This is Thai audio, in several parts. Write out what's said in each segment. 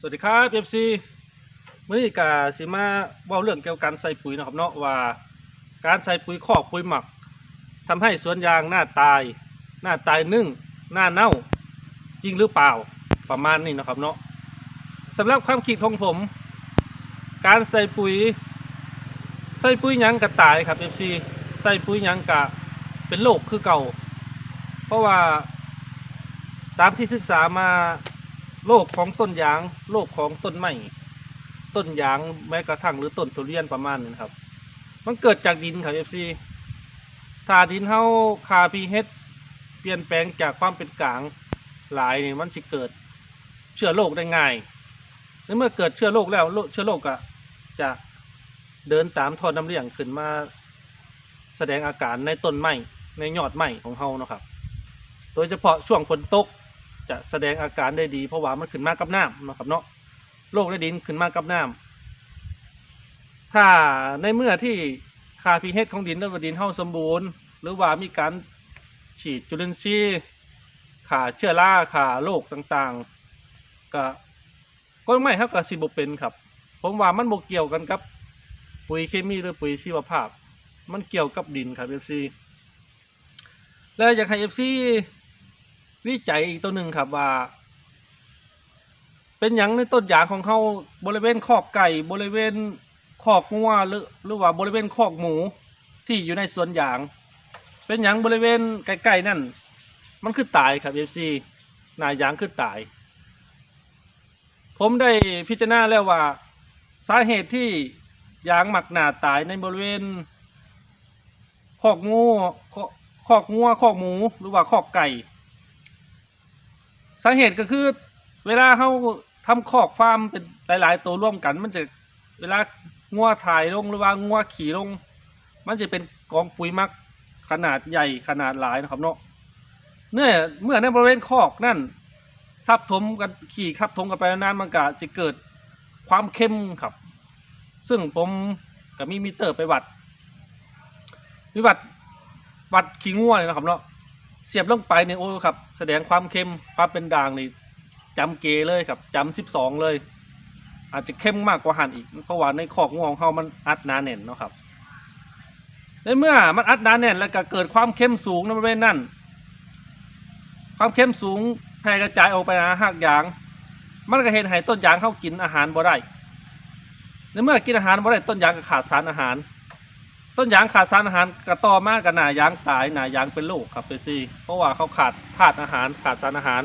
สวัสดีครับเอฟซีมื่อนี้กาสิมาเว่าเรื่องเกี่ยวกับการใส่ปุ๋ยนะครับเนาะว่าการใส่ปุ๋ยคอกปุ๋ยหมักทำให้สวนยางหน้าตาย หน้าตายนึ่ง หน้าเน่าจริงหรือเปล่าประมาณนี้นะครับเนาะสำหรับความคิดของผม การใส่ปุ๋ย ใส่ปุ๋ยหยังกระตายครับเอฟซีใส่ปุ๋ยหยังกะเป็นโรคคือเก่า เพราะว่าตามที่ศึกษามา โรคของต้นยางโรคของต้นไม้ต้นยางแม้กระทั่งหรือต้นทุเรียนประมาณนี้นครับ มันเกิดจากดินครับเอฟซีถ้าดินเฮาคาพีเฮดเปลี่ยนแปลงจากความเป็นกลางหลายนี่มันสิเกิดเชื้อโรคได้ง่ายและเมื่อเกิดเชื้อโรคแล้วเชื้อโรคอะจะเดินตามท่อน้ำเลี้ยงขึ้นมาแสดงอาการในต้นไม้ในยอดไม้ของเฮานะครับ โดยเฉพาะช่วงฝนตก จะแสดงอาการได้ดี เพราะว่ามันขึ้นมากับน้ำนาะครับเนาะโรคในดินขึ้นมากับน้ำถ้าในเมื่อที่ค่าพีเฮของดินและดินเฮาสมบูรณ์ หรือว่ามีการฉีดจุลินทรีย์ขาเชื้อราขาโรคต่างๆก็ก็ไม่ครับกับสิบเป็นครับ ผมว่ามันบเกี่ยวกันกับ ปุ๋ยเคมีหรือปุ๋ยชีวภาพ มันเกี่ยวกับดินครับเอฟซีแล้วอยากให้เอฟซี วิจัยอีกตัวหนึ่งครับว่า เป็นอย่างในต้นยางของเขาบริเวณคอกไก่บริเวณคอกงัวหรือหรือว่าบริเวณคอกหมูที่อยู่ในสวนยาง เป็นอย่างบริเวณใกล้ๆนั่น มันคือตายครับเอฟซีนายางคือตาย ผมได้พิจารณาแล้วว่า สาเหตุที่ยางหมักหนาตายในบริเวณคอกงูคอกคอกงัวคอกหมูหรือว่าคอกไก่าเหตุก็คือ เวลาเขาทำคอกฟาร์มเป็นหลาย ๆ ตัวร่วมกัน มันจะเวลางัวถ่ายลงหรือว่างัวขี่ลง มันจะเป็นกองปุ๋ยมักขนาดใหญ่ขนาดหลายนะครับเนาะเนื่อเมื่อในบริเวณคอกนั่นทับถมกันขี่ทับถมกันไปนานๆมันก็จะเกิดความเข้มครับ ซึ่งผมกับมีมิเตอร์ไปวัดวิวัดวัดขี้ง่วเลยนะครับเนาะ เสียบลงไปเนี่ยโอ้ครับ แสดงความเข้มความเป็นด่างนี่จำเกเลยครับจำสิบสองเลย อาจจะเข้มมากกว่าหั่นอีก เพราะว่าในคอกงวของเขามันอัดหนาแน่นเนาะครับในเมื่อมันอัดหนาแน่นแล้วก็เกิดความเข้มสูงในบริเวณนั้นความเข้มสูงแพร่กระจายออกไปหาหักยาง มันก็เห็นให้ต้นยางเข้ากินอาหารบ่ได้ในเมื่อกินอาหารบ่ได้ต้นยางก็ขาดสารอาหาร ต้นยางขาดสารอาหารกระต่อมากกับหนายางตายหนายางเป็นโรคครับเปซี่เพราะว่าเขาขาดธาตุอาหารขาดสารอาหาร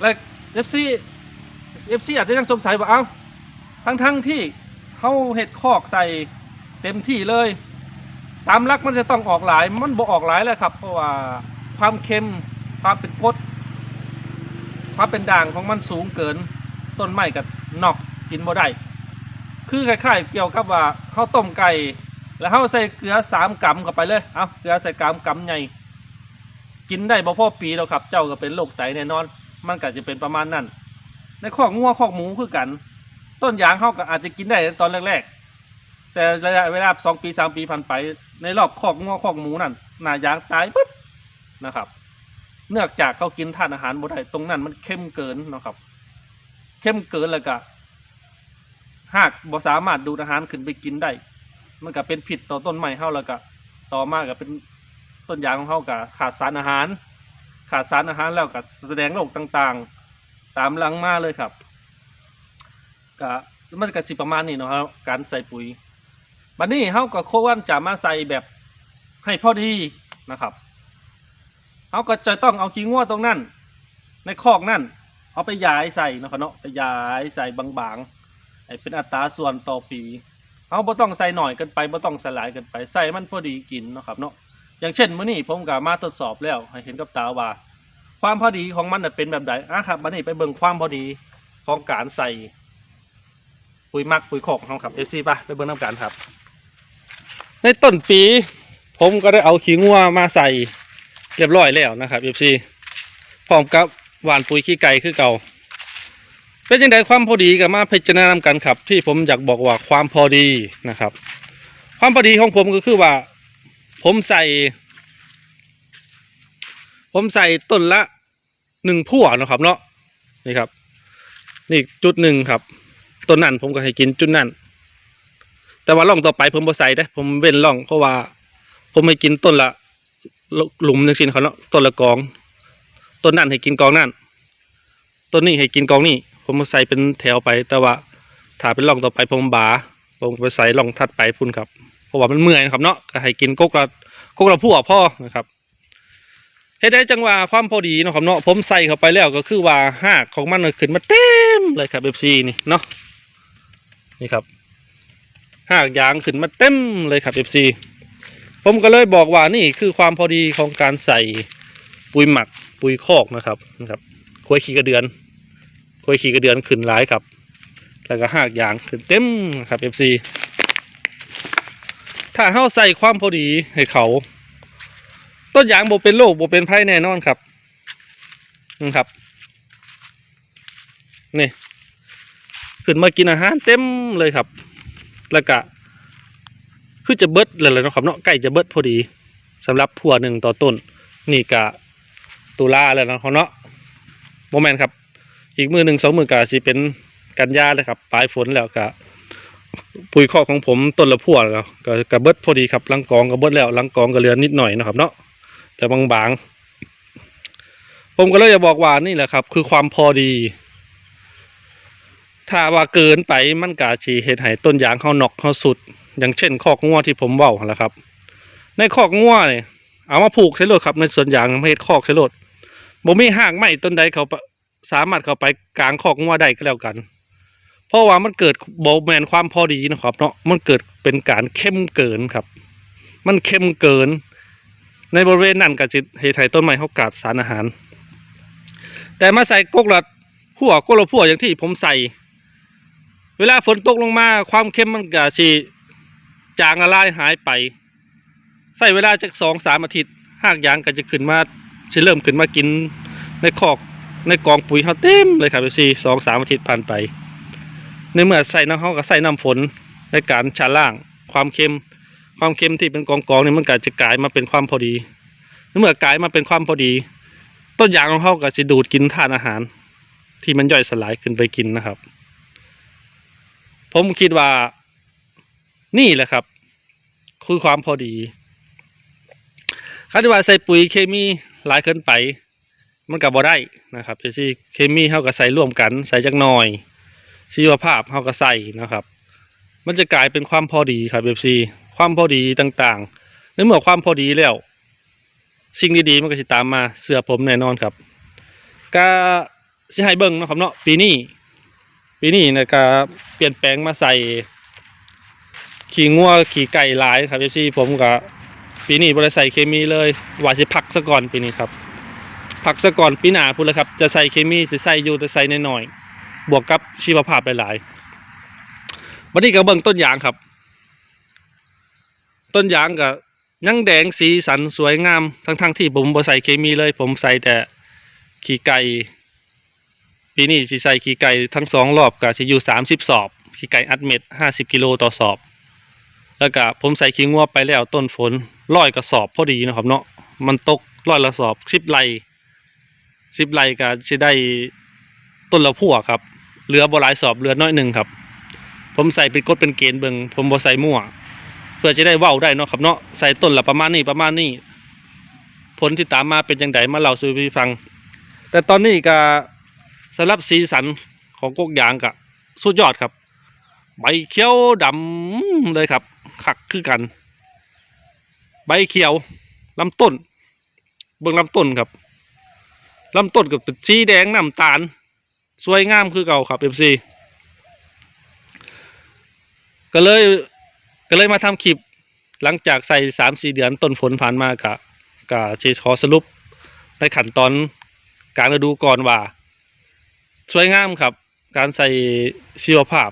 และเอฟซีเอฟซีอาจจะยังสงสัยว่าเอ้าทั้งทั้งที่เขาเห็ดคอกใส่เต็มที่เลย ตามรักมันจะต้องออกหลาย มันบ่ออกหลายแล้วครับ เพราะว่าความเค็มความเป็นกดความเป็นด่างของมันสูงเกิน ต้นไม้กับนอกกินบ่ได้ คือคล้ายๆเกี่ยวกับว่าข้าวต้มไก่ แล้วข้าใส่เกลือสามกำเข้าไปเลยเอาเกลือใส่กำกำใหญ่กินได้บ่พอปีแล้วครับ เจ้าก็เป็นโรคไตแน่นอน มันก็จะเป็นประมาณนั้น ในข้อกงัวข้อกหมูคือกัน ต้นยางเขาก็อาจจะกินได้ตอนแรกๆ แต่ระยะเวลาสองปีสามปีผ่านไป ในรอบข้อกงัวข้อกหมูนั่นหน้ายางตายปึ๊บนะครับเนื่องจากเขากินธาตุอาหารบ่ได้ตรงนั้นมันเข้มเกินนะครับ เข้มเกินแล้วก็ หากบ่สามารถดูดอาหารขึ้นไปกินได้ มันก็เป็นผิดต่อต้นไม้เฮาแล้วก็ต่อมาก็เป็นต้นยางของเฮาก็ขาดสารอาหาร ขาดสารอาหารแล้วก็แสดงโรคต่างๆ ตามหลังมาเลยครับก็มันก็สิประมาณนี้เนาะครับการใส่ปุ๋ยบัดนี้เฮาก็ควรจะมาใส่แบบให้พอดีนะครับเฮาก็จะต้องเอาขี้งัวตรงนั้น ในคอกนั่นเอาไปย้ายใส่นะครับเนาะไปย้ายใส่บางๆ ให้เป็นอัตราส่วนต่อปีเอาบ่ต้องใส่หน่อยกินไปบ่ต้องสลายกินไปใส่มันพอดีกินเนาะครับเนาะอย่างเช่นมื้อนี้ผมก็มาทดสอบแล้วให้เห็นกับตาว่า ความพอดีของมันน่ะเป็นแบบใดอะครับบัดนี้ไปเบิ่งความพอดีของการใส่ปุ๋ยหมักปุ๋ยขอกของเราครับ FC ป่ะไปเบิ่งน้ำกันครับ ในต้นปี ผมก็ได้เอาขี้งัวมาใส่เรียบร้อยแล้วนะครับ FC พร้อมกับหว่านปุ๋ยขี้ไก่คือเก่า เป็นยังไงความพอดีกับมาพิจารณากันครับ ที่ผมอยากบอกว่าความพอดีนะครับ ความพอดีของผมก็คือว่า ผมใส่ ผมใส่ต้นละหนึ่งพั่วนะครับ เนาะนี่ครับ นี่จุดหนึ่งครับต้นนั้นผมก็ให้กินจุดนั้นแต่ว่าร่องต่อไปผมบ่ใส่ได้ผมเว้นร่องเพราะว่า ผมให้กินต้นละหลุมหนึ่งสินเขาเนาะต้นละกองต้นนั้นให้กินกองนั่นต้นนี้ให้กินกองนี้ ผมมาใส่เป็นแถวไป แต่ว่าถ้าเป็นร่องต่อไปผมบาผมไปใส่ร่องทัดไปพุ่นครับ เพราะว่ามันเมื่อยนะครับเนาะก็ให้กินกกละกกละพั่วพ่อนะครับเฮ็ดได้จังหวะความพอดีนะครับเนาะผมใส่เข้าไปแล้วก็คือว่าหากของมันขึ้นมาเต็มเลยครับ FC นี่เนาะนี่ครับหากยางขึ้นมาเต็มเลยครับ FC ผมก็เลยบอกว่านี่คือความพอดีของการใส่ปุ๋ยหมักปุ๋ยคอกนะครับนะครับควยขี้กระเดือน ควยขี้กระเดือนขึ้นหลายครับ แล้วก็หากยางขึ้นเต็มครับ FC ถ้าเฮาใส่ความพอดีให้เขา ต้นยางบ่เป็นโรคบ่เป็นไผ่แน่นอนครับนะครับนี่ขึ้นมากินอาหารเต็มเลยครับ แล้วก็คือจะเบิดเลยแหละเนะครับเนาะใกล้จะเบิดพอดีสำหรับผัวหนึ่งต่อต้น นี่กะตุลาแล้วเนาะเนาะโมเมนต์ครับ อีกมือหนึ่งสองมือกะสิเป็นกันยาเลยครับปลายฝนแล้วกะปุ๋ยคอของผมต้นละผัวแล้วก็กระเบิดพอดีครับลังกองก็เบิดแล้วลังกองก็เหลือนนิดหน่อยนะครับเนาะแต่บางๆ ผมก็เลยจะบอกว่านี่แหละครับ คือความพอดี ถ้าว่าเกินไปมันกาชีเห็ดให้ต้นยางเขาหนอกเขาสุด อย่างเช่นคอกงัวที่ผมเว้าแหละครับ ในคอกงัวเนี่ยเอามาผูกใช้รถครับ ในส่วนยางไม่เฮ็ดคอกใช้รถบ่มีหากไม้ต้นใดเขา สามารถเข้าไปกลางคอกงัวได้ก็แล้วกัน เพราะว่ามันเกิดโบแมนความพอดีนะครับเนาะมันเกิดเป็นการเข้มเกินครับ มันเข้มเกิน ในบริเวณนั้นก็จะเฮ็ดให้ต้นไม้เขาขาดสารอาหาร แต่มาใส่กกละพั่วกกละพั่วอย่างที่ผมใส่ เวลาฝนตกลงมาความเข้มมันก็สิจางละลายหายไปใส่เวลาจากสองสามอาทิตย์หากยางก็จะขึ้นมาจะเริ่มขึ้นมากินในคอก ในกองปุ๋ยเขาเต็มเลยครับพี่สองสามอาทิตย์ผ่านไป ในเมื่อใส่น้ำเขาก็ใส่น้ำฝนในการชาล่างความเค็ม ความเค็มที่เป็นกองกองๆนี่มันก็จะกลายมาเป็นความพอดีในเมื่อกลายมาเป็นความพอดี ต้นยางของเขาก็จะดูดกินธาตุอาหาร ที่มันย่อยสลายขึ้นไปกินนะครับ ผมคิดว่านี่แหละครับ คือความพอดีคาดว่าใส่ปุ๋ยเคมีหลายเกินไป มันกับบ่ได้นะครับจะซี่เคมีเข้าก็ใส่ร่วมกัน ใส่จักหน่อยชีวภาพเข้าก็ใส่นะครับ มันจะกลายเป็นความพอดีครับเอฟซีความพอดีต่างๆในเมื่อความพอดีแล้ว สิ่งดีๆมันก็จะตามมาเสือผมแน่นอนครับก็สิให้เบิงนะครับเนาะปีนี้ปีนี้นะก็เปลี่ยนแปลงมาใส่ ขี่งัวขี่ไก่หลายครับเอฟซีผมก็ปีนี้บริใส่เคมีเลยว่าสิพักซะก่อนปีนี้ครับ พักซะก่อนปีหน้าพูดเลยครับ จะใส่เคมีสิใส่อยู่แต่ใส่น้อยๆบวกกับชีวภาพหลายๆวันนี้ก็เบิ่งต้นยางครับ ต้นยางก็ยังแดงสีสันสวยงามทั้งๆที่ผมบ่ใส่เคมีเลย ผมใส่แต่ขี่ไก่ปีนี้สิใส่ขี้ไก่ทั้งสองรอบก็สิอยู่สามสิบสอบขี้ไก่อัดเม็ดห้าสิบกิโลต่อสอบ แล้วก็ผมใส่ขี้งัวไปแล้วต้นฝนร้อยกระสอบพอดีนะครับเนาะมันตกร้อยละสอบสิบไร่ สิบไร่ก็จะได้ต้นละพั่วครับ เหลือบหลายสอบเหลือน้อยหนึ่งครับ ผมใส่เป็นกฎเป็นเกณฑ์เบิงผมบ่ใส่มั่ว เพื่อจะได้ว้าวได้เนาะครับเนาะใส่ต้นละประมาณนี้ประมาณนี้ ผลที่ตามมาเป็นยังไงมาเล่าสู่พี่ฟัง แต่ตอนนี้ก็สำหรับสีสันของกกยางกะสุดยอดครับ ใบเขียวดำเลยครับขักคือกัน ใบเขียวลำต้น เบื้องลำต้นครับ ลำต้นกับเป็นสีแดงน้ำตาล สวยงามคือเก่าครับเอฟซีก็เลยก็เลยมาทำคลิป หลังจากใส่สามสี่เดือนต้นฝนผ่านมากะกะชีขอสรุปในขั้นตอนกลารฤดูก่อนว่า สวยงามครับ การใส่ชีวภาพ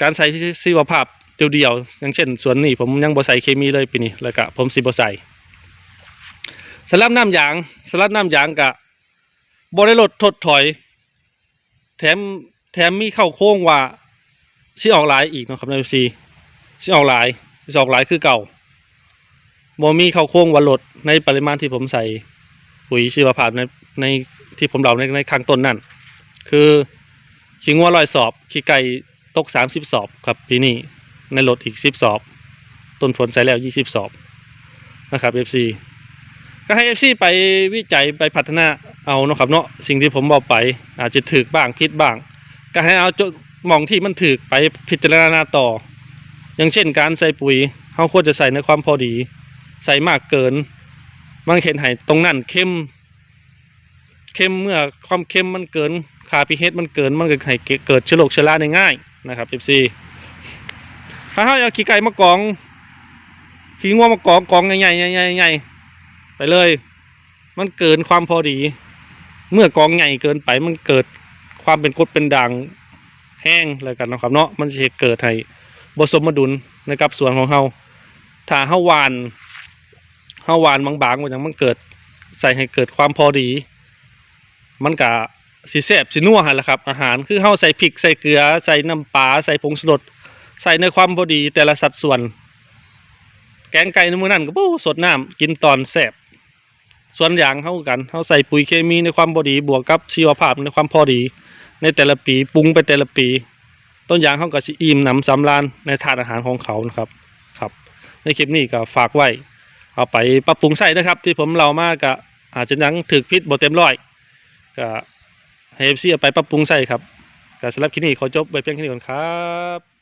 การใส่ชีวภาพเดียวๆอย่างเช่นสวนนี่ผมยังบ่ใส่เคมีเลยปีนี้แล้วก็ผมสิบ่ใส่ สำหรับน้ำยางสำหรับน้ำยางกะบ่ได้ลดทดถอย แถมแถมมีเข้าโค้งว่าสิออกหลายอีกนะครับในซีสิออกหลายสิออกหลายคือเก่าบ่มีเข้าโค้งว่าลดในปริมาณที่ผมใส่ปุ๋ยชีวภาพในในที่ผมเล่าในในข้างต้นนั่นคือขี้งัวร้อยสอบขี้ไก่ตกสามสิบสอบครับปีนี้ในรถอีกสิบสอบ ต้นผลใส่แล้วยี่สิบสอบนะครับ FC ก็ให้ FC ไปวิจัยไปพัฒนาเอาเนาะครับเนาะสิ่งที่ผมบอกไป อาจจะถือบ้างผิดบ้าง ก็ให้เอาจุดมองที่มันถือไปพิจารณาต่อ อย่างเช่นการใส่ปุ๋ยเขาควรจะใส่ในความพอดี ใส่มากเกินบางเห็นให้ตรงนั้นเข้ม เข้มเมื่อความเข้มมันเกินคาพีเฮมันเกินมันก็ให้เกิดเชื้อโรคเชื้อราได้ง่ายนะครับ FC ถ้าเขาเอาขี้ไก่มากองขี้ง่วงมากองกองใหญ่ๆใหญ่ๆใหญ่ๆ ไปเลย มันเกินความพอดี เมื่อกองใหญ่เกินไปมันเกิดความเป็นกดเป็นด่างแห้งอะไรกันนะครับเนาะมันจะเกิดให้บสมดุลในกับส่วนของเฮาถ้าเฮาหวานเฮาหวานบางๆว่าอย่างมันเกิดใส่ให้เกิดความพอดี มันกะสีแสบสีนัวหันละครับ อาหารคือเฮาใส่พริกใส่เกลือ ใส่น้ำปลาใส่ผงชูรสใส่ในความพอดีแต่ละสัดส่วน แกงไก่ในมือนั้นก็ปูสดน้ำกินตอนแสบ ส่วนอย่างเท่ากันเฮาใส่ปุ๋ยเคมีในความพอดี บวกกับชีวภาพในความพอดี ในแต่ละปีปรุงไปแต่ละปี ต้นยางเขาก็สิอิ่มหนำสำราญในถาดอาหารของเขานะครับครับ ในคลิปนี้ก็ฝากไว้ เอาไปปรับปรุงใส่นะครับ ที่ผมเล่ามากก็อาจจะยังถึกพิษบ่เต็มร้อยก็ให้เอฟซีเอาไปปรับปรุงใส่ครับก็สำหรับคลิปนี้ขอจบไว้เพียงแค่นี้ก่อนครับ